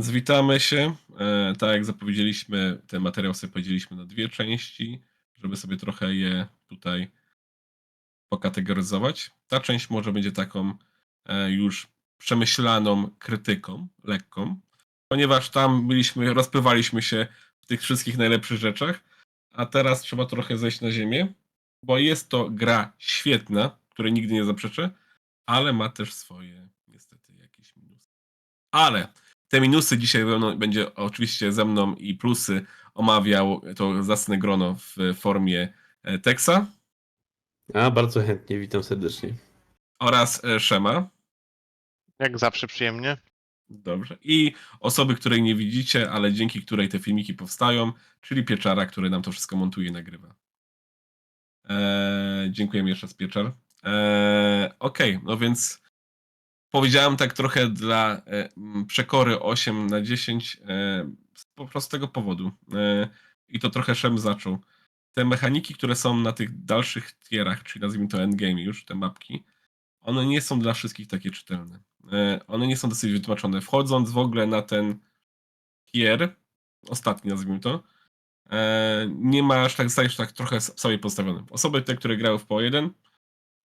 Więc witamy się. E, tak jak zapowiedzieliśmy, ten materiał sobie podzieliliśmy na dwie części, żeby sobie trochę je tutaj pokategoryzować. Ta część może będzie taką e, już przemyślaną krytyką, lekką, ponieważ tam byliśmy, rozpływaliśmy się w tych wszystkich najlepszych rzeczach, a teraz trzeba trochę zejść na ziemię, bo jest to gra świetna, której nigdy nie zaprzeczę, ale ma też swoje niestety jakieś minusy. Ale te minusy dzisiaj będą, będzie oczywiście ze mną i plusy omawiał to zacne grono w formie e, Texa A, bardzo chętnie, witam serdecznie. oraz e, Szema. Jak zawsze przyjemnie. Dobrze. I osoby, której nie widzicie, ale dzięki której te filmiki powstają, czyli Pieczara, który nam to wszystko montuje i nagrywa. Eee, dziękujemy jeszcze raz, Pieczar. Eee, Okej, no więc powiedziałem tak trochę dla e, przekory 8 na 10 e, z po prostego powodu. E, I to trochę Szem zaczął. Te mechaniki, które są na tych dalszych tierach, czyli nazwijmy to endgame już, te mapki, one nie są dla wszystkich takie czytelne. One nie są dosyć wytłumaczone. Wchodząc w ogóle na ten tier, ostatni nazwijmy to, nie masz tak, stajesz tak trochę sobie postawiony. Osoby te, które grały w PO1,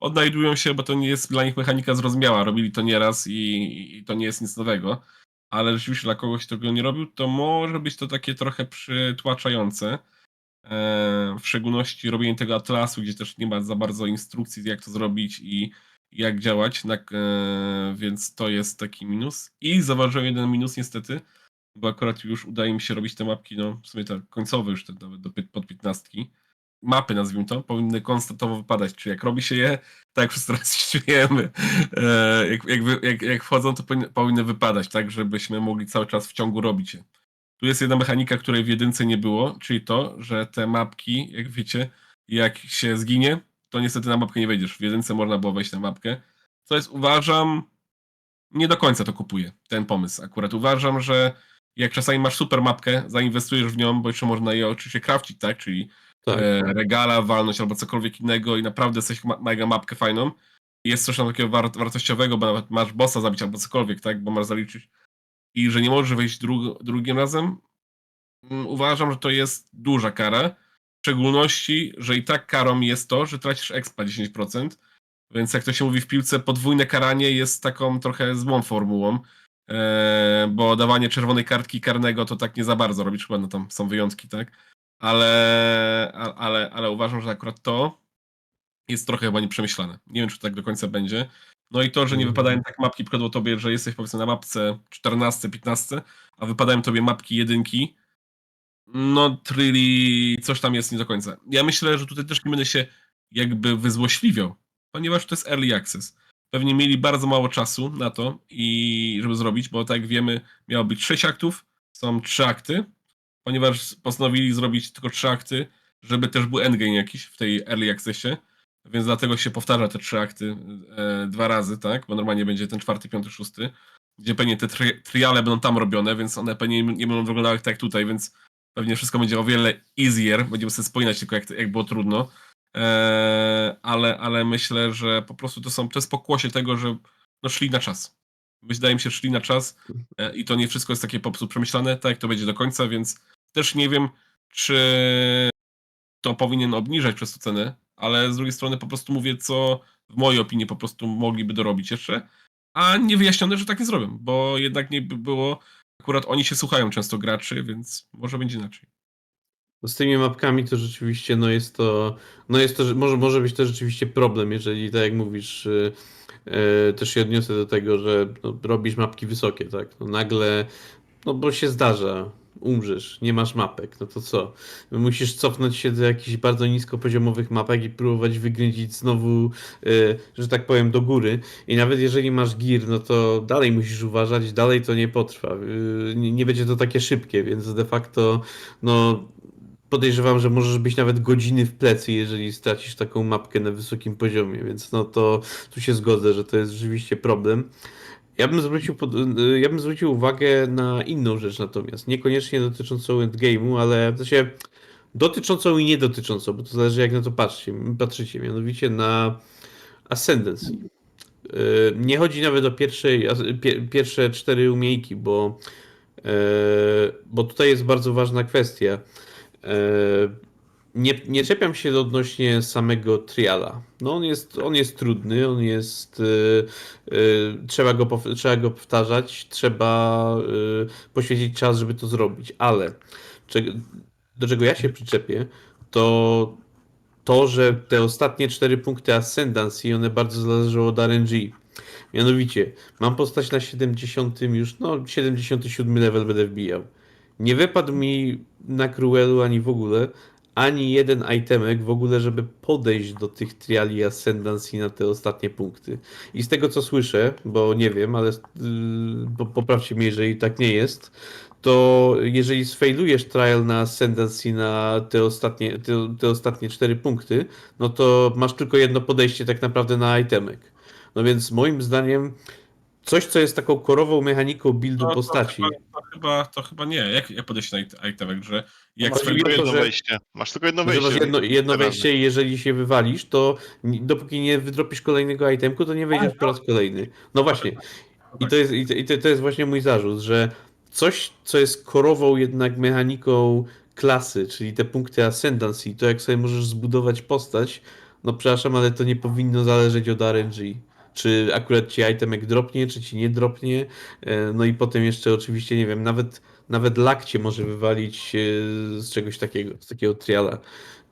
odnajdują się, bo to nie jest dla nich mechanika zrozumiała. Robili to nieraz i, i to nie jest nic nowego. Ale rzeczywiście dla kogoś, kto go nie robił, to może być to takie trochę przytłaczające. E, w szczególności robienie tego atlasu, gdzie też nie ma za bardzo instrukcji, jak to zrobić i jak działać, na, e, więc to jest taki minus. I zauważyłem jeden minus niestety, bo akurat już udaje mi się robić te mapki, no w sumie te końcowe już te nawet do, pod 15. Mapy nazwijmy to, powinny konstatowo wypadać, czyli jak robi się je, tak wszyscy teraz się śmiejemy, e, jak, jak, jak, jak wchodzą, to powinny, powinny wypadać, tak żebyśmy mogli cały czas w ciągu robić je. Tu jest jedna mechanika, której w jedynce nie było, czyli to, że te mapki, jak wiecie, jak się zginie, to niestety na mapkę nie wejdziesz. W jedynce można było wejść na mapkę. Co jest, uważam, nie do końca to kupuję, ten pomysł. Akurat uważam, że jak czasami masz super mapkę, zainwestujesz w nią, bo jeszcze można je oczywiście krawcić, tak? Czyli Tak. e, regala walnąć albo cokolwiek innego i naprawdę coś mega mapkę fajną. Jest coś tam takiego war, wartościowego, bo nawet masz bossa zabić albo cokolwiek, tak? Bo masz zaliczyć. I że nie możesz wejść dru, drugim razem, mm, uważam, że to jest duża kara. W szczególności, że i tak karą jest to, że tracisz expa 10%. Więc jak to się mówi w piłce, podwójne karanie jest taką trochę złą formułą. E, bo dawanie czerwonej kartki karnego to tak nie za bardzo robisz, chyba no tam są wyjątki, tak? Ale, ale, ale uważam, że akurat to jest trochę chyba nieprzemyślane. Nie wiem, czy tak do końca będzie. No i to, że nie Mhm. wypadają tak mapki przykładowo tobie, że jesteś powiedzmy na mapce 14, 15, a wypadają tobie mapki jedynki, no czyli coś tam jest nie do końca. Ja myślę, że tutaj też nie będę się jakby wyzłośliwiał, ponieważ to jest early access. Pewnie mieli bardzo mało czasu na to, i żeby zrobić, bo tak jak wiemy, miało być 6 aktów, są 3 akty, ponieważ postanowili zrobić tylko 3 akty, żeby też był endgame jakiś w tej early accessie, więc dlatego się powtarza te 3 akty e, dwa razy, tak? Bo normalnie będzie ten czwarty, piąty, szósty, gdzie pewnie te tri triale będą tam robione, więc one pewnie nie będą wyglądały tak jak tutaj, więc pewnie wszystko będzie o wiele easier, będziemy sobie wspominać tylko jak, jak było trudno. Eee, ale, ale myślę, że po prostu to są to jest pokłosie tego, że no, szli na czas. Wydaje mi się, szli na czas e, i to nie wszystko jest takie po prostu przemyślane, tak jak to będzie do końca, więc też nie wiem, czy to powinien obniżać przez to cenę, ale z drugiej strony po prostu mówię, co w mojej opinii po prostu mogliby dorobić jeszcze, a nie wyjaśnione, że tak nie zrobią, bo jednak nie by było, akurat oni się słuchają często graczy, więc może będzie inaczej. Z tymi mapkami to rzeczywiście no jest to, no jest to, że może, może być to rzeczywiście problem, jeżeli tak jak mówisz, y, y, też się odniosę do tego, że no, robisz mapki wysokie, tak? No nagle, no bo się zdarza, umrzesz, nie masz mapek, no to co? Musisz cofnąć się do jakichś bardzo niskopoziomowych mapek i próbować wygrędzić znowu, y, że tak powiem, do góry. I nawet jeżeli masz gear, no to dalej musisz uważać, dalej to nie potrwa. Y, Nie, nie będzie to takie szybkie, więc de facto, no podejrzewam, że możesz być nawet godziny w plecy, jeżeli stracisz taką mapkę na wysokim poziomie, więc no to tu się zgodzę, że to jest rzeczywiście problem. Ja bym zwrócił, pod, y, ja bym zwrócił uwagę na inną rzecz natomiast, niekoniecznie dotyczącą endgame'u, ale w sensie dotyczącą i nie dotyczącą, bo to zależy jak na to patrzcie, patrzycie, mianowicie na Ascendancy. Y, Nie chodzi nawet o pierwszej, pierwsze cztery umiejki, bo bo tutaj jest bardzo ważna kwestia. Nie, nie czepiam się odnośnie samego triala. No on jest, on jest trudny, on jest. e, e, trzeba, go, trzeba go powtarzać, trzeba e, poświęcić czas, żeby to zrobić, ale czego, do czego ja się przyczepię, to to, że te ostatnie cztery punkty Ascendancy, one bardzo zależą od RNG. Mianowicie, mam postać na 70 już, no 77 level będę wbijał. Nie wypadł mi na Cruelu ani w ogóle, ani jeden itemek w ogóle, żeby podejść do tych triali Ascendancy na te ostatnie punkty. I z tego co słyszę, bo nie wiem, ale yy, po- poprawcie mnie, jeżeli tak nie jest, to jeżeli sfailujesz trial na Ascendancy na te ostatnie, te, te ostatnie cztery punkty, no to masz tylko jedno podejście tak naprawdę na itemek. No więc moim zdaniem coś, co jest taką korową mechaniką buildu No, to postaci. chyba- To chyba, to chyba nie. Jak, jak podejść na it- itemek, że jak Masz tylko to, jedno że- wejście. Masz tylko jedno wejście. masz jedno, jedno wejście i jeżeli się wywalisz, to dopóki nie wydropisz kolejnego itemku, to nie wejdziesz po raz kolejny. No właśnie. I to jest, i to, i to, to jest właśnie mój zarzut, że coś, co jest korową jednak mechaniką klasy, czyli te punkty Ascendancy, to jak sobie możesz zbudować postać, no przepraszam, ale to nie powinno zależeć od RNG. Czy akurat ci itemek dropnie, czy ci nie dropnie. E, No i potem jeszcze oczywiście, nie wiem, nawet, nawet lak cię może wywalić e, z czegoś takiego, z takiego triala.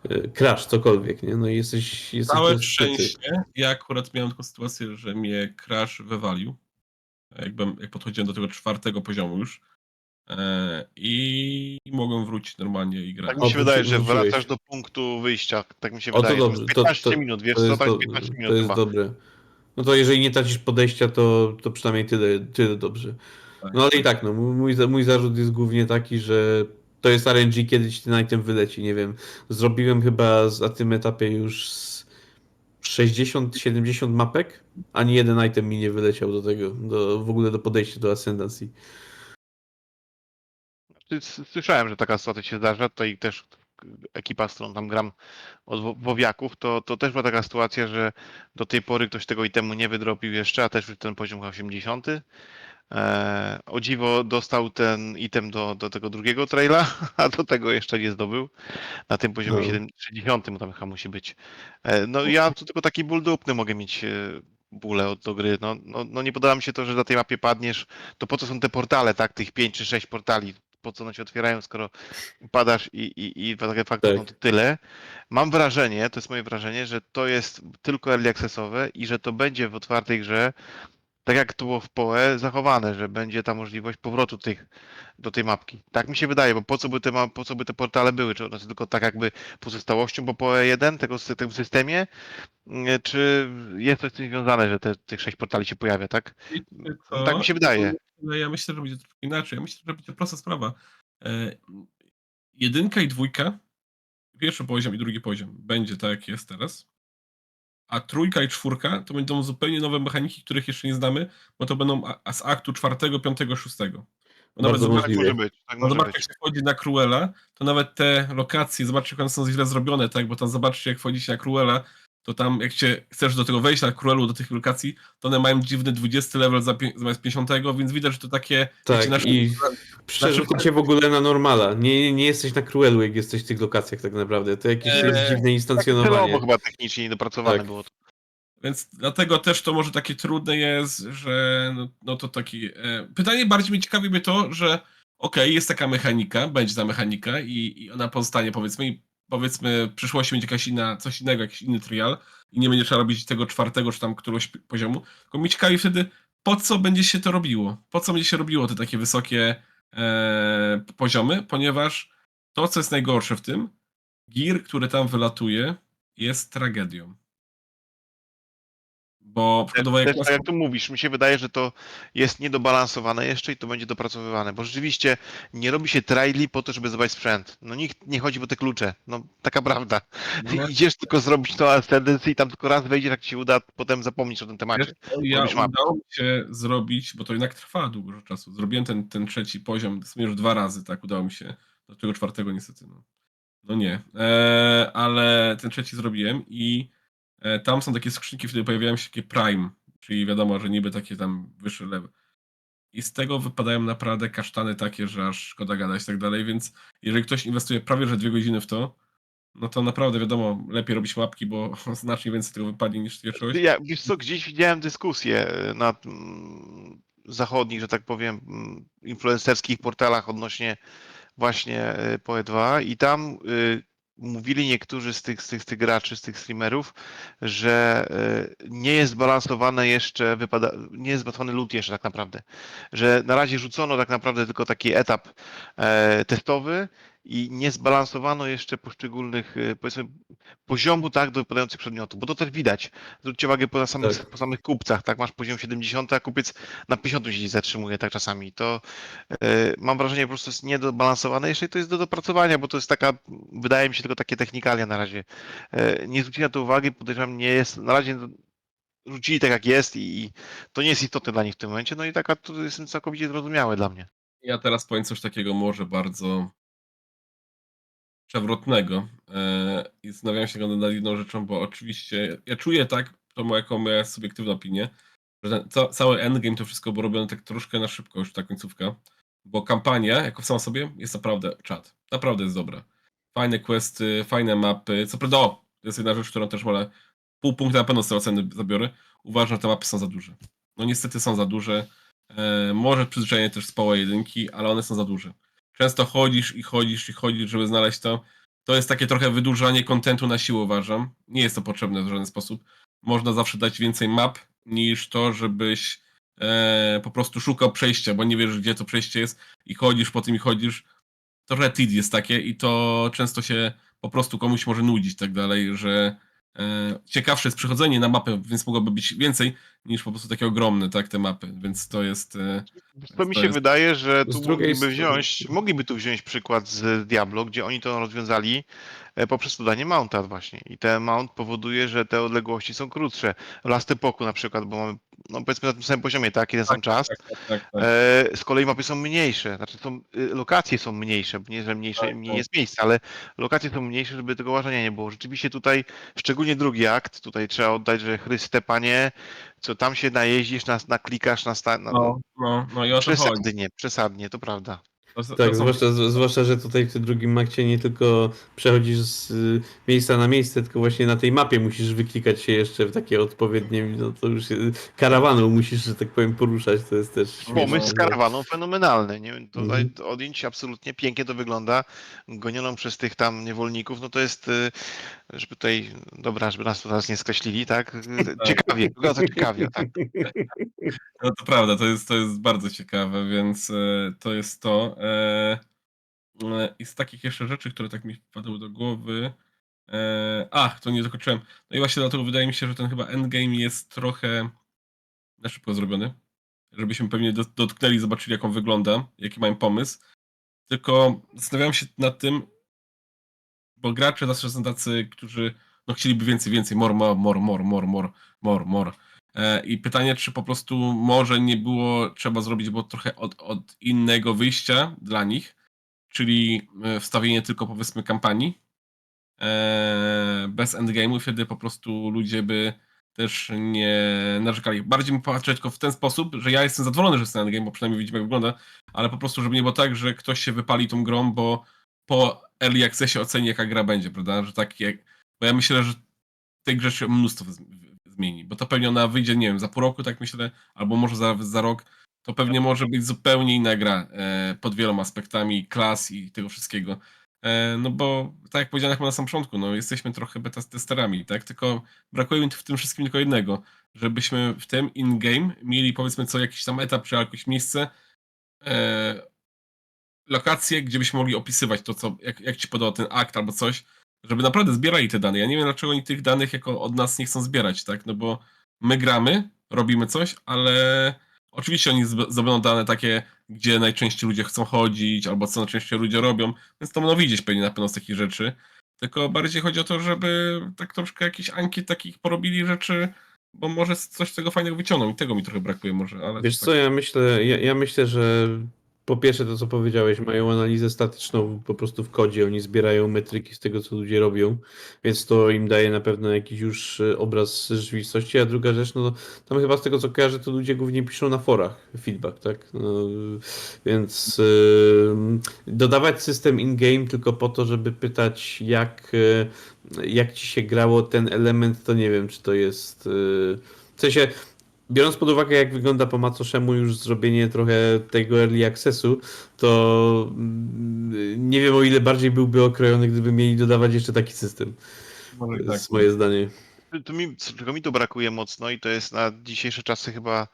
E, Crash, cokolwiek, nie? No i jesteś, jesteś Całe szczęście, ja akurat miałem taką sytuację, że mnie Crash wywalił. Jakbym, jak podchodziłem do tego czwartego poziomu już. I mogłem wrócić normalnie i grać. Tak mi O, się wydaje, wróci- że wracasz do punktu wyjścia. Tak mi się O, to wydaje. dobrze, to- 15 to- minut, wiesz To co, jest, tak do, 15 minut to jest chyba. dobre. No to jeżeli nie tracisz podejścia, to, to przynajmniej tyle, tyle dobrze. No ale i tak, no, mój, mój zarzut jest głównie taki, że to jest RNG, kiedyś ten item wyleci, nie wiem. Zrobiłem chyba na tym etapie już z 60-70 mapek, ani jeden item mi nie wyleciał do tego, do, w ogóle do podejścia do Ascendancy. Słyszałem, że taka sytuacja się zdarza. Tutaj też ekipa, z którą tam gram od wo- Wowiaków, to, to też była taka sytuacja, że do tej pory ktoś tego itemu nie wydropił jeszcze, a też już ten poziom chyba 80. E, o dziwo dostał ten item do, do tego drugiego traila, a do tego jeszcze nie zdobył. Na tym poziomie No. 7 60 tam chyba musi być. E, no ja tu tylko taki ból dupny mogę mieć e, bóle od do gry. No, no, no nie podoba mi się to, że na tej mapie padniesz, to po co są te portale, tak? Tych 5 czy 6 portali. Po co one się otwierają, skoro padasz i, i, i de facto Tak. no to tyle. Mam wrażenie, to jest moje wrażenie, że to jest tylko early accessowe i że to będzie w otwartej grze, tak jak to było w PoE, zachowane, że będzie ta możliwość powrotu tych, do tej mapki. Tak mi się wydaje, bo po co by te, ma- po co by te portale były? Czy one są tylko tak jakby pozostałością po PoE 1 tego, tego systemie? Mm, Czy jest coś z tym związane, że te, tych 6 portali się pojawia, tak? Tak mi się wydaje. No ja myślę, że będzie troszkę inaczej. Ja myślę, że będzie prosta sprawa. E, jedynka i dwójka, pierwszy poziom i drugi poziom będzie tak, jak jest teraz. A trójka i czwórka to będą zupełnie nowe mechaniki, których jeszcze nie znamy, bo to będą a- a z aktu czwartego, piątego, szóstego. Bo nawet zobacz- Tak może być, tak może zobaczcie, być. jak się wchodzi na Cruella, to nawet te lokacje, zobaczcie, jak one są źle zrobione, tak? Bo tam zobaczcie, jak wchodzicie na Cruella, to tam, jak się chcesz do tego wejść na Cruelu, do tych lokacji, to one mają dziwny 20 level zamiast 50, więc widać, że to takie... Tak, się na- i przerzuca cię w ogóle na normala. Nie, nie jesteś na Cruelu, jak jesteś w tych lokacjach tak naprawdę. To jakieś Eee, jest dziwne Celowo instancjonowanie. chyba technicznie niedopracowane Tak. było. Więc dlatego też to może takie trudne jest, że no, no to taki... E, pytanie bardziej mnie ciekawi by to, że okej, jest taka mechanika, będzie ta mechanika i, i ona pozostanie powiedzmy i powiedzmy w przyszłości będzie jakaś inna, coś innego, jakiś inny trial i nie będzie trzeba robić tego czwartego czy tam któregoś poziomu. Tylko mnie ciekawi wtedy, po co będzie się to robiło? Po co będzie się robiło te takie wysokie e, poziomy? Ponieważ to, co jest najgorsze w tym, gear, który tam wylatuje, jest tragedią. Bo przykładowo jak Też, tak jak tu mówisz, mi się wydaje, że to jest niedobalansowane jeszcze i to będzie dopracowywane, bo rzeczywiście nie robi się traili po to, żeby zobaczyć sprzęt. No nikt nie chodzi po te klucze, no taka prawda. No, Idziesz tylko zrobić to Ascendancy i tam tylko raz wejdziesz, jak ci się uda, potem zapomnisz o tym temacie. Ja udało mi się zrobić, bo to jednak trwa dużo czasu. Zrobiłem ten, ten trzeci poziom, w sumie już dwa razy, tak, udało mi się. Do tego czwartego niestety, no, no nie. E, ale ten trzeci zrobiłem i tam są takie skrzynki, wtedy pojawiają się takie prime, czyli wiadomo, że niby takie tam wyższe level. i z tego wypadają naprawdę kasztany takie, że aż szkoda gadać i tak dalej, więc jeżeli ktoś inwestuje prawie że dwie godziny w to, no to naprawdę wiadomo, lepiej robić mapki, bo znacznie więcej tego wypadnie niż twierdziłeś. Ja, wiesz co, gdzieś widziałem dyskusję e, na mm, zachodnich, że tak powiem, mm, influencerskich portalach odnośnie właśnie e, PoE2 i tam y, mówili niektórzy z tych, z, tych, z tych graczy, z tych streamerów, że e, nie jest balansowane jeszcze, wypada, nie jest zbalansowany loot jeszcze tak naprawdę, że na razie rzucono tak naprawdę tylko taki etap e, testowy i nie zbalansowano jeszcze poszczególnych, e, powiedzmy, poziomu tak do wypadających przedmiotów, bo to też widać. Zwróćcie uwagę po samych, Tak. po samych kupcach, tak, masz poziom 70, a kupiec na 50 się zatrzymuje tak czasami. To e, mam wrażenie, po prostu jest niedobalansowane, jeszcze to jest do dopracowania, bo to jest taka, wydaje mi się, tylko takie technikalia na razie. E, nie zwrócili na to uwagi, podejrzewam, nie jest, na razie rzucili tak jak jest i, i to nie jest istotne dla nich w tym momencie, no i taka to jest całkowicie zrozumiałe dla mnie. Ja teraz powiem coś takiego może bardzo przewrotnego. E, i zastanawiam się nad jedną rzeczą, bo oczywiście ja czuję tak, to jako moja subiektywna opinia, że ten, ca, cały endgame to wszystko było robione tak troszkę na szybko już ta końcówka, bo kampania jako w sobie jest naprawdę czad, naprawdę jest dobra. Fajne questy, fajne mapy, co prawda, o, to jest jedna rzecz, którą też wolę, pół punkta na pewno z tej oceny zabiorę, uważam, że te mapy są za duże. No niestety są za duże, e, może przyzwyczajenie też z poła jedynki, ale one są za duże często chodzisz i chodzisz i chodzisz, żeby znaleźć to. To jest takie trochę wydłużanie kontentu na siłę, uważam. Nie jest to potrzebne w żaden sposób. Można zawsze dać więcej map niż to, żebyś e, po prostu szukał przejścia, bo nie wiesz, gdzie to przejście jest i chodzisz po tym i chodzisz. To retid jest takie i to często się po prostu komuś może nudzić tak dalej, że ciekawsze jest przychodzenie na mapę, więc mogłoby być więcej niż po prostu takie ogromne, tak, te mapy, więc to jest... E, To mi się jest- wydaje, że tu mogliby wziąć, mogliby tu wziąć przykład z Diablo, gdzie oni to rozwiązali e, poprzez dodanie mounta właśnie. I ten mount powoduje, że te odległości są krótsze. Last Epoku na przykład, bo mamy, no powiedzmy na tym samym poziomie, tak, jeden sam czas. tak, tak, tak, tak. E, z kolei mapy są mniejsze, znaczy są, y, lokacje są mniejsze, nie że mniejsze, Tak, tak. jest miejsca, ale lokacje są mniejsze, żeby tego łażenia nie było. Rzeczywiście tutaj, szczególnie drugi akt, tutaj trzeba oddać, że Chryste Panie, co tam się najeździsz, nas naklikasz, na, na No, no, no i o to chodzi. przesadnie, przesadnie, to prawda. To, to Tak, są- zwłaszcza, zwłaszcza, że tutaj w tym drugim makcie nie tylko przechodzisz z y, miejsca na miejsce, tylko właśnie na tej mapie musisz wyklikać się jeszcze w takie odpowiednie, no to już y, karawaną musisz, że tak powiem, poruszać, to jest też śmieszne. Pomysł z karawaną fenomenalny. Nie? Tutaj Mhm. to odjęcie absolutnie pięknie to wygląda. Gonioną przez tych tam niewolników, no to jest, y, żeby tutaj, dobra, żeby nas tu teraz nie skreślili, tak? Ciekawie, wygląda to ciekawie, tak. No to prawda, to jest, to jest bardzo ciekawe, więc to jest to. E, e, I z takich jeszcze rzeczy, które tak mi wpadły do głowy. E, ach, to nie zakończyłem. No i właśnie dlatego wydaje mi się, że ten chyba endgame jest trochę na szybko zrobiony. Żebyśmy pewnie dotknęli, zobaczyli, jak on wygląda, jaki mają pomysł. Tylko zastanawiałem się nad tym, bo gracze zawsze są tacy, którzy no chcieliby więcej, więcej, more, more, more, more, more, more, more. I pytanie, czy po prostu może nie było trzeba zrobić, bo trochę od, od innego wyjścia dla nich, czyli e, wstawienie tylko powiedzmy kampanii e, bez endgame'u, wtedy po prostu ludzie by też nie narzekali. Bardziej mi patrzeć tylko w ten sposób, że ja jestem zadowolony, że jest ten endgame, bo przynajmniej widzimy jak wygląda, ale po prostu, żeby nie było tak, że ktoś się wypali tą grą, bo po early accessie oceni jaka gra będzie, prawda, że tak jak, bo ja myślę, że tej grze się mnóstwo zmieni, bo to pewnie ona wyjdzie, nie wiem, za pół roku, tak myślę, albo może za, za rok, to pewnie może być zupełnie inna gra e, pod wieloma aspektami klas i tego wszystkiego. E, no bo, tak jak powiedziałem chyba na samym początku, no jesteśmy trochę beta testerami, tak, tylko brakuje mi w tym wszystkim tylko jednego, żebyśmy w tym in-game mieli powiedzmy co jakiś tam etap, czy jakieś miejsce, e, lokacje, gdzie byśmy mogli opisywać to, co, jak, jak ci podał ten akt albo coś, żeby naprawdę zbierali te dane. Ja nie wiem, dlaczego oni tych danych jako od nas nie chcą zbierać, tak? No bo my gramy, robimy coś, ale oczywiście oni zdobędą dane takie, gdzie najczęściej ludzie chcą chodzić, albo co najczęściej ludzie robią, więc to będą widzieć pewnie na pewno z takich rzeczy. Tylko bardziej chodzi o to, żeby tak troszkę jakiś ankiet takich porobili rzeczy, bo może coś z tego fajnego wyciągną i tego mi trochę brakuje może, ale... Wiesz tak- co, ja myślę, ja, ja myślę, że po pierwsze to, co powiedziałeś, mają analizę statyczną po prostu w kodzie, oni zbierają metryki z tego, co ludzie robią, więc to im daje na pewno jakiś już e, obraz rzeczywistości, a druga rzecz, no tam chyba z tego, co kojarzę, to ludzie głównie piszą na forach feedback, tak? No, więc e, dodawać system in-game tylko po to, żeby pytać, jak, e, jak ci się grało ten element, to nie wiem, czy to jest... e, W sensie, biorąc pod uwagę, jak wygląda po macoszemu już zrobienie trochę tego early accessu, to mm, nie wiem, o ile bardziej byłby okrojony, gdyby mieli dodawać jeszcze taki system. Może To tak. jest moje zdanie. Tu mi, czego mi tu brakuje mocno i to jest na dzisiejsze czasy chyba,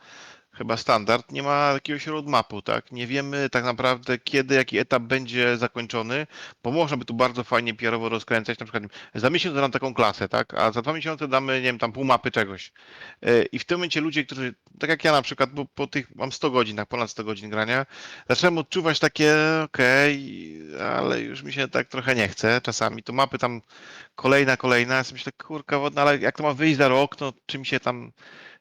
chyba standard, nie ma jakiegoś roadmapu, tak? Nie wiemy tak naprawdę kiedy, jaki etap będzie zakończony, bo można by tu bardzo fajnie PR-owo rozkręcać, na przykład za miesiąc dam taką klasę, tak? A za dwa miesiące damy, nie wiem, tam pół mapy czegoś. E, I w tym momencie ludzie, którzy, tak jak ja na przykład, bo po tych mam 100 godzin, tak, ponad 100 godzin grania, zacząłem odczuwać takie, okej, ale już mi się tak trochę nie chce czasami. To mapy tam kolejna, kolejna, ja sobie myślę, kurka wodna, ale jak to ma wyjść za rok, no czym się tam,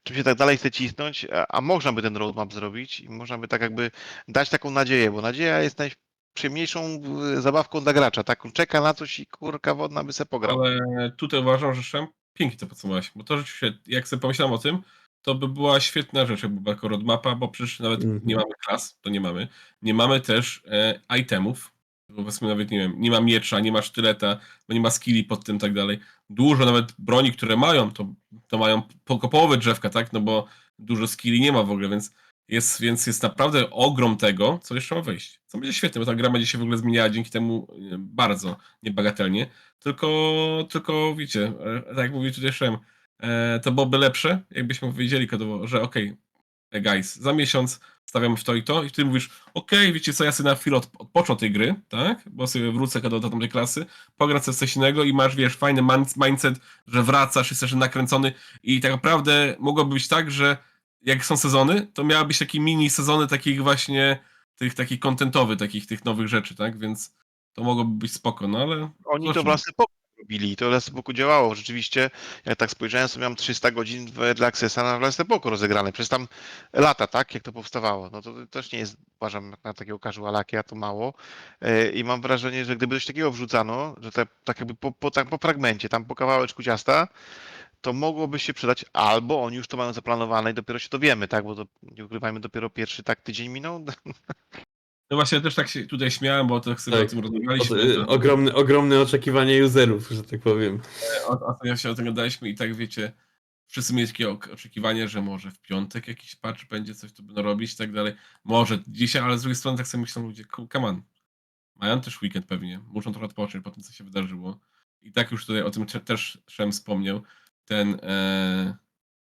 czym się tak dalej chce cisnąć, a, a można by ten roadmap zrobić i można by tak jakby dać taką nadzieję, bo nadzieja jest najprzyjemniejszą y, zabawką dla gracza, tak? On czeka na coś i kurka wodna by se pograł. Ale tutaj uważam, że Szem pięknie to podsumowałeś, bo to rzeczywiście, jak sobie pomyślałem o tym, to by była świetna rzecz, jakby była jako roadmapa, bo przecież nawet Mhm. nie mamy klas, to nie mamy. Nie mamy też e, itemów, powiedzmy nawet, nie wiem, nie ma miecza, nie ma sztyleta, nie ma skilli pod tym tak dalej. Dużo nawet broni, które mają, to, to mają po połowę drzewka, tak, no bo dużo skilli nie ma w ogóle, więc jest, więc jest naprawdę ogrom tego, co jeszcze ma wyjść. Co będzie świetne, bo ta gra będzie się w ogóle zmieniała dzięki temu e, bardzo niebagatelnie. Tylko, tylko wiecie, e, tak jak mówi tutaj Szem, e, to byłoby lepsze, jakbyśmy powiedzieli kodowo, że okej, e, guys, za miesiąc stawiamy w to i to i ty mówisz, okej, wiecie co, ja sobie na chwilę od, odpocznę tej gry, tak, bo sobie wrócę do, do tamtej klasy, pogram sobie coś innego i masz, wiesz, fajny mindset, że wracasz, jesteś nakręcony i tak naprawdę mogłoby być tak, że jak są sezony, to miałabyś takie mini sezony takich właśnie, tych takich kontentowych, takich tych nowych rzeczy, tak, więc to mogłoby być spoko, no ale... Oni to w robili, to w Last Epochu działało. Rzeczywiście, jak tak spojrzałem, sobie mam 300 godzin dla Accessa na Last Epochu rozegrane, przez tam lata, tak, jak to powstawało. No to też nie jest, uważam, na takiego a to mało. E, I mam wrażenie, że gdyby coś takiego wrzucano, że te, tak jakby po, po, tak po fragmencie, tam po kawałeczku ciasta, to mogłoby się przydać, albo oni już to mają zaplanowane i dopiero się dowiemy, tak, bo to, nie ukrywajmy, dopiero pierwszy tak tydzień minął. No właśnie, ja też tak się tutaj śmiałem, bo tak sobie Tak. o tym rozmawialiśmy. y, to- ogromne, ogromne oczekiwania userów, że tak powiem. O- Ostatnio się o tym gadaliśmy i tak wiecie, wszyscy mieli takie ok- oczekiwanie, że może w piątek jakiś patch będzie, coś tu będą robić i tak dalej. Może dzisiaj, ale z drugiej strony tak sobie myślą ludzie, "Ku- come on. Mają też weekend pewnie, muszą trochę odpocząć po tym, co się wydarzyło. I tak już tutaj o tym cze- też Szem wspomniał, ten, e,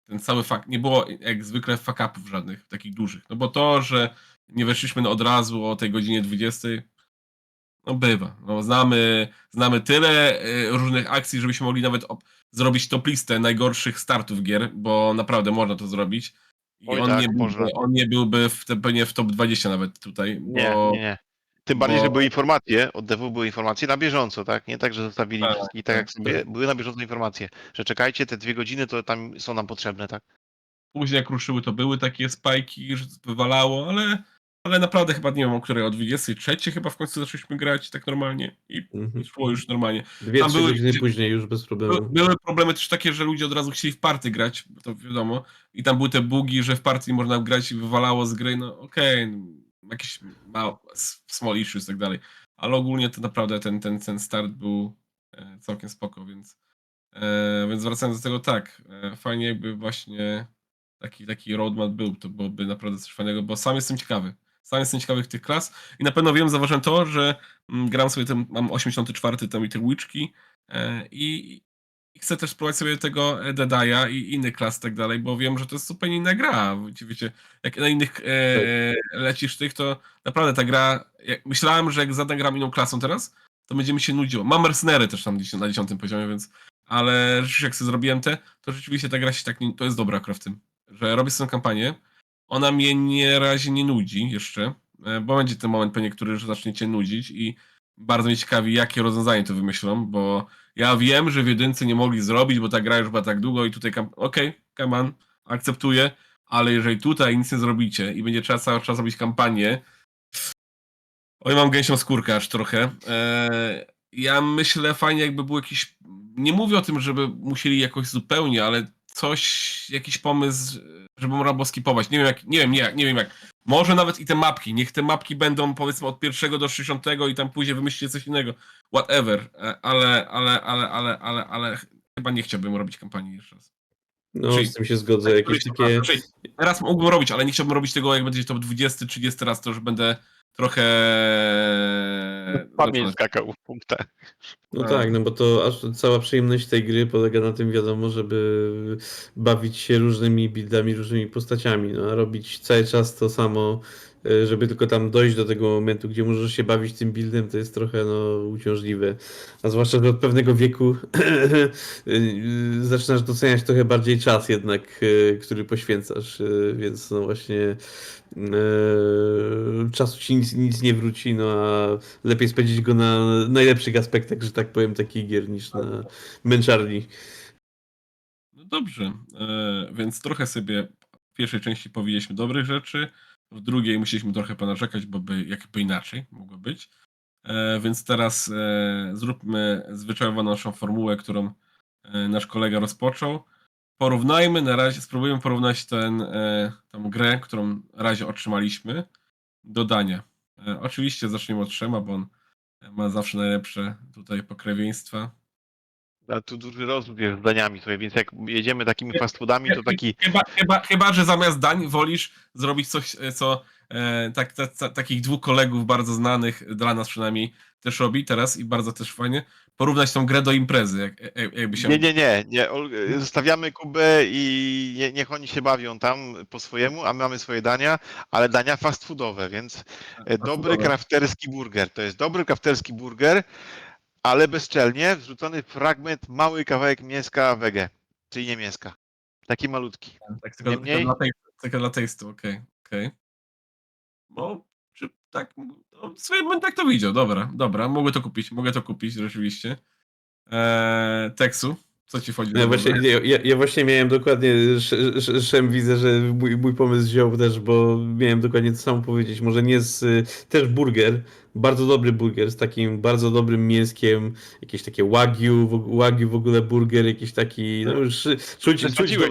ten cały fakt, nie było jak zwykle fuck upów żadnych, takich dużych. No bo to, że nie weszliśmy od razu o tej godzinie 20, no bywa. No, znamy, znamy tyle e, różnych akcji, żebyśmy mogli nawet zrobić top listę najgorszych startów gier, bo naprawdę można to zrobić. I Oj on, tak, nie byłby, on nie byłby w, pewnie w top 20 nawet tutaj, Nie, bo nie, nie. Tym bardziej, bo- że były informacje, od devu były informacje na bieżąco, tak? Nie tak, że zostawili Tak, wszystkich tak jak tak, sobie, tak. były na bieżąco informacje, że czekajcie, te dwie godziny to tam są nam potrzebne, tak? później jak ruszyły, to były takie spajki, że wywalało, ale, ale naprawdę chyba nie wiem, o której, o 23 chyba w końcu zaczęliśmy grać tak normalnie i Mhm. szło już normalnie. Dwie, Tam trzy były- godziny później już bez By, problemu. były problemy też takie, że ludzie od razu chcieli w party grać, to wiadomo, i tam były te bugi, że w party nie można grać i wywalało z gry, no okej, no, jakieś s- small issues i tak dalej, ale ogólnie to naprawdę ten, ten, ten start był e, całkiem spoko, więc, e, więc wracając do tego, tak, e, fajnie jakby właśnie taki, taki roadmap był, to byłoby naprawdę coś fajnego, bo sam jestem ciekawy. Sam jestem ciekawy tych klas i na pewno wiem, zauważyłem to, że mm, gram sobie ten, mam 84 tam i te łyczki i, i chcę też spróbować sobie tego e, Deadaya i innych klas i tak dalej, bo wiem, że to jest zupełnie inna gra. Wiecie, jak na innych e, lecisz tych, to naprawdę ta gra, jak, myślałem, że jak zagram inną klasą teraz, to będzie mi się nudziło. Mam mercenery też tam na 10 poziomie, więc ale rzeczywiście jak sobie zrobiłem te, to rzeczywiście ta gra się tak, nie, to jest dobra akurat w tym, że robię sobie kampanię, ona mnie nie razie nie nudzi jeszcze, e, bo będzie ten moment pewnie, który już zacznie cię nudzić i bardzo mnie ciekawi, jakie rozwiązanie to wymyślą, bo ja wiem, że w jedynce nie mogli zrobić, bo ta gra już była tak długo i tutaj, kam- okej, come on, akceptuję, ale jeżeli tutaj nic nie zrobicie i będzie trzeba cały czas robić kampanię, Oj, mam gęsią skórkę aż trochę. E, ja myślę fajnie jakby był jakiś, nie mówię o tym, żeby musieli jakoś zupełnie, ale coś, jakiś pomysł, żeby można było skipować. Nie wiem jak, nie wiem, nie, nie wiem jak. Może nawet i te mapki, niech te mapki będą powiedzmy od pierwszego do 60 i tam później wymyślicie coś innego. Whatever, E, ale, ale, ale, ale, ale, ale chyba nie chciałbym robić kampanii jeszcze raz. No, Czyli- z tym się zgodzę. Jakieś takie... Znaczy, Teraz mógłbym robić, ale nie chciałbym robić tego, jak będzie to 20, 30 raz, to już będę trochę... Pamięć skakał w punktach. No A. tak, no bo to aż cała przyjemność tej gry polega na tym, wiadomo, żeby bawić się różnymi buildami, różnymi postaciami, no a robić cały czas to samo, żeby tylko tam dojść do tego momentu, gdzie możesz się bawić tym buildem, to jest trochę no uciążliwe. A zwłaszcza, że od pewnego wieku y, zaczynasz doceniać trochę bardziej czas jednak, e, który poświęcasz, e, więc no właśnie e, czasu ci nic, nic nie wróci, no a lepiej spędzić go na najlepszych aspektach, że tak powiem, takich gier niż na męczarni. No dobrze, e, więc trochę sobie w pierwszej części powiedzieliśmy dobrych rzeczy, w drugiej musieliśmy trochę ponarzekać, bo by, jakby inaczej mogło być. E, więc teraz e, zróbmy zwyczajową naszą formułę, którą e, nasz kolega rozpoczął. Porównajmy na razie, spróbujemy porównać ten, e, grę, którą razie otrzymaliśmy do dania. E, oczywiście zaczniemy od Szema, bo on ma zawsze najlepsze tutaj pokrewieństwa. Ale tu duży rozróżnienie jest zdaniami sobie, więc jak jedziemy takimi fast foodami, to taki Chyba, chyba, chyba, że zamiast dań wolisz zrobić coś, e, co e, tak, ta, ta, takich dwóch kolegów bardzo znanych, dla nas przynajmniej, też robi teraz i bardzo też fajnie, porównać tą grę do imprezy, jak, jak, jakby się... Nie, nie, nie, nie. Zostawiamy Kubę i nie, niech oni się bawią tam po swojemu, a my mamy swoje dania, ale dania fast foodowe, więc e, dobry Dobra. krafterski burger. To jest dobry krafterski burger, ale bezczelnie wrzucony fragment, mały kawałek mięska wege, czyli nie mięska. Taki malutki. Tak, tylko, tylko, Niemniej- dla tej, tylko dla testu, okej, okej. No, czy tak, no, w sumie bym tak to widział, dobra, dobra, mogę to kupić, mogę to kupić, rzeczywiście. Eee, Teksu, co ci wchodzi Ja właśnie, głowy? ja, ja- właśnie miałem dokładnie, sz- sz- Szem widzę, że mój, mój pomysł wziął też, bo miałem dokładnie to samo powiedzieć. Może nie z, też burger, bardzo dobry burger z takim bardzo dobrym mięskiem, jakieś takie wagyu, w, wagyu w ogóle burger, jakiś taki, no już y, czuć, czuć, dobry,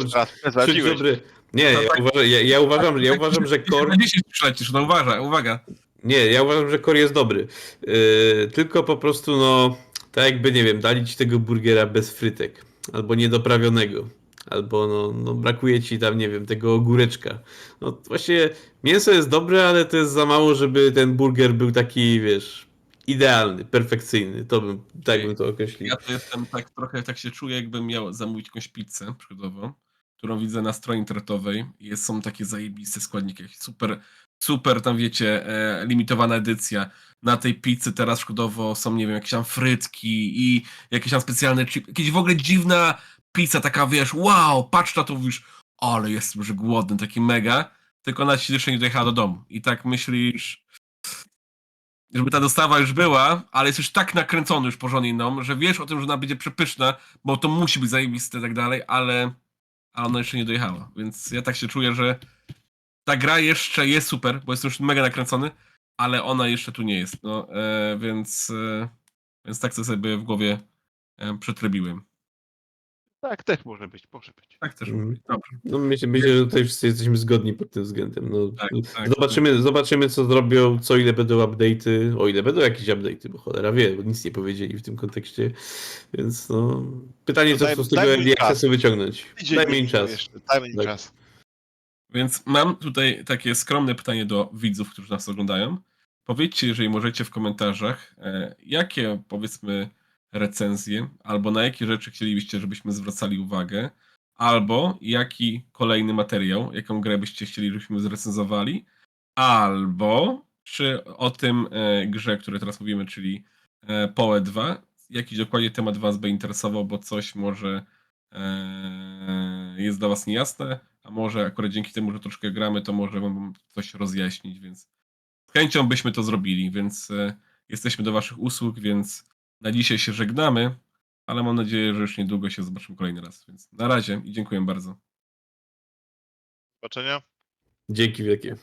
czuć dobry. Nie, No ja, tak. uważam, ja, ja uważam, ja uważam, że core Na 10 przylecisz, no uważaj, uwaga. Nie, ja uważam, że core jest dobry. Yy, tylko po prostu, no, tak jakby, nie wiem, dali ci tego burgera bez frytek, albo niedoprawionego, albo no, no brakuje ci tam, nie wiem, tego ogóreczka. No właśnie, mięso jest dobre, ale to jest za mało, żeby ten burger był taki, wiesz, idealny, perfekcyjny. To bym, tak bym to określił. Ja to jestem tak trochę, tak się czuję, jakbym miał zamówić jakąś pizzę przykładowo, którą widzę na stronie internetowej. Jest, są takie zajebiste składniki, super, super tam wiecie, e, limitowana edycja. Na tej pizzy teraz przykładowo są, nie wiem, jakieś tam frytki i jakieś tam specjalne chip, jakieś w ogóle dziwna pizza, taka wiesz, wow, patrz na to, mówisz, ale jestem że głodny, taki mega, tylko ona ci jeszcze nie dojechała do domu. I tak myślisz, żeby ta dostawa już była, ale jest już tak nakręcony już porządnie inną, że wiesz o tym, że ona będzie przepyszna, bo to musi być zajebiste i tak dalej, ale, ale ona jeszcze nie dojechała. Więc ja tak się czuję, że ta gra jeszcze jest super, bo jest już mega nakręcony, ale ona jeszcze tu nie jest. No, e, więc, e, więc tak to sobie w głowie e, przetrybiłem. Tak, też może być, może być. Tak też Mhm. mówię. Dobrze. No myślę, myślę, że tutaj wszyscy jesteśmy zgodni pod tym względem. No, Tak, tak. zobaczymy, zobaczymy, co zrobią, co ile będą update'y, o ile będą jakieś update'y, bo cholera wie, bo nic nie powiedzieli w tym kontekście. Więc no, pytanie, co Daj- z tego early czas. accessu wyciągnąć. Tydzień minął czas. Jeszcze, Tak. czas. Więc mam tutaj takie skromne pytanie do widzów, którzy nas oglądają. Powiedzcie, jeżeli możecie w komentarzach, e, jakie powiedzmy recenzje, albo na jakie rzeczy chcielibyście, żebyśmy zwracali uwagę, albo jaki kolejny materiał, jaką grę byście chcieli, żebyśmy zrecenzowali, albo czy o tym e, grze, o której teraz mówimy, czyli e, PoE 2, jakiś dokładnie temat Was by interesował, bo coś może e, jest dla Was niejasne, a może akurat dzięki temu, że troszkę gramy, to może Wam coś rozjaśnić, więc z chęcią byśmy to zrobili, więc e, jesteśmy do Waszych usług, więc na dzisiaj się żegnamy, ale mam nadzieję, że już niedługo się zobaczymy kolejny raz, więc na razie i dziękuję bardzo. Do zobaczenia. Dzięki wielkie.